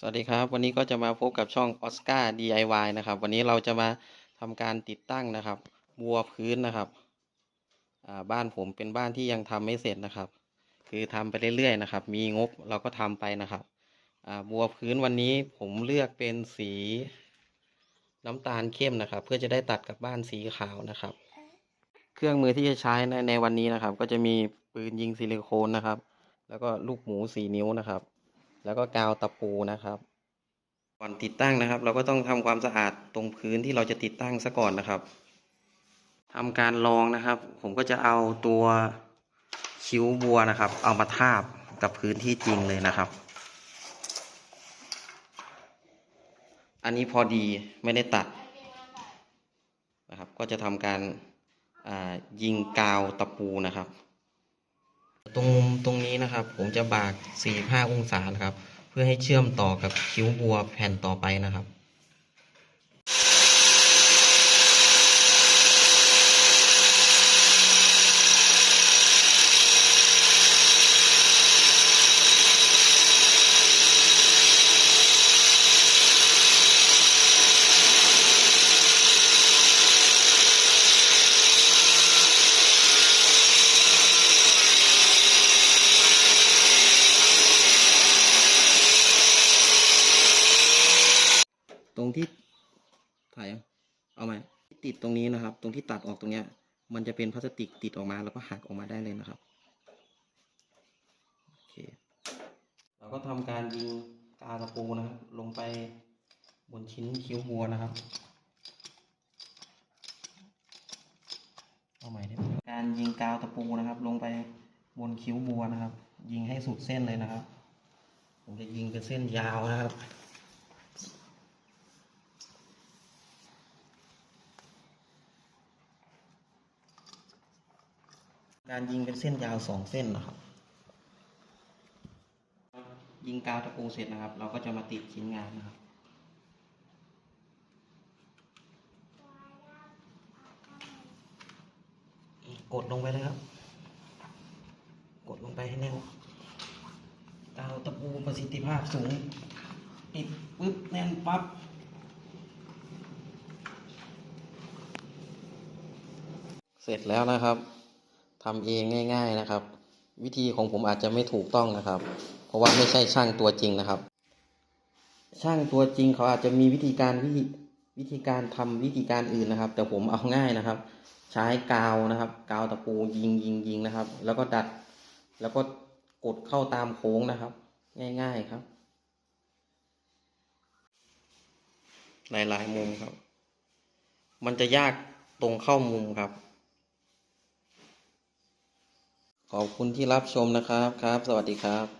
สวัสดีครับ วันนี้ก็จะมาพบกับช่อง Oscar DIY นะครับ วันนี้เราจะมาทำการติดตั้งนะครับบัวพื้นนะครับบ้านผมเป็นบ้านที่ยังทำไม่เสร็จนะครับ คือทำไปเรื่อยๆนะครับ มีงบเราก็ทำไปนะครับบัวพื้นวันนี้ผมเลือกเป็นสีน้ำตาลเข้มนะครับ เพื่อจะได้ตัดกับบ้านสีขาวนะครับ เครื่องมือที่จะใช้ในในวันนี้นะครับ ก็จะมีปืนยิงซิลิโคนนะครับ แล้วก็ลูกหมูสี่นิ้วนะครับ แล้วก็กาวตะปูนะครับก่อนติดตั้งนะครับ เราก็ต้องทำความสะอาดตรงพื้นที่เราจะติดตั้งซะก่อนนะครับทำการลองนะครับ ผมก็จะเอาตัวคิ้วบัวนะครับ เอามาทาบกับพื้นที่จริงเลยนะครับ อันนี้พอดีไม่ได้ตัดนะครับ ก็จะทำการยิงกาวตะปูนะครับ ตรงมุมตรงนี้นะครับ ผมจะบาก 45 องศานะครับ เพื่อให้เชื่อมต่อกับคิ้วบัวแผ่นต่อไปนะครับ ตรงที่ถ่ายเอาไหมติดตรงนี้นะครับ ตรงที่ตัดออกตรงเนี้ย มันจะเป็นพลาสติกติดออกมาแล้วก็หักออกมาได้เลยนะครับโอเคเราก็ทำการยิงกาวตะปูนะครับ ลงไปบนชิ้นคิ้วบัวนะครับเอาใหม่ได้การยิงกาวตะปูนะครับ ลงไปบนคิ้วบัวนะครับ ยิงให้สุดเส้นเลยนะครับ ผมจะยิงเป็นเส้นยาวนะครับ การยิงเป็นเส้นยาวสองเส้นนะครับ ยิงกาวตะปูเสร็จนะครับ เราก็จะมาติดชิ้นงานนะครับกดลงไปเลยครับ กดลงไปให้แน่นกาวตะปูประสิทธิภาพสูง ติดปึ๊บแน่นปั๊บเสร็จแล้วนะครับ ทำเองง่าย ๆนะครับ วิธีของผมอาจจะไม่ถูกต้องนะครับ เพราะว่าไม่ใช่ช่างตัวจริงนะครับ ช่างตัวจริงเขาอาจจะมีวิธีการวิธีวิธีการทำวิธีการอื่นนะครับ แต่ผมเอาง่ายนะครับ ใช้กาวนะครับ กาวตะปูยิงยิงยิงนะครับ แล้วก็ดัด แล้วก็กดเข้าตามโค้งนะครับ ง่าย ๆครับ หลายๆมุมครับ มันจะยากตรงเข้ามุมครับ ขอบคุณที่รับชมนะครับครับ สวัสดีครับ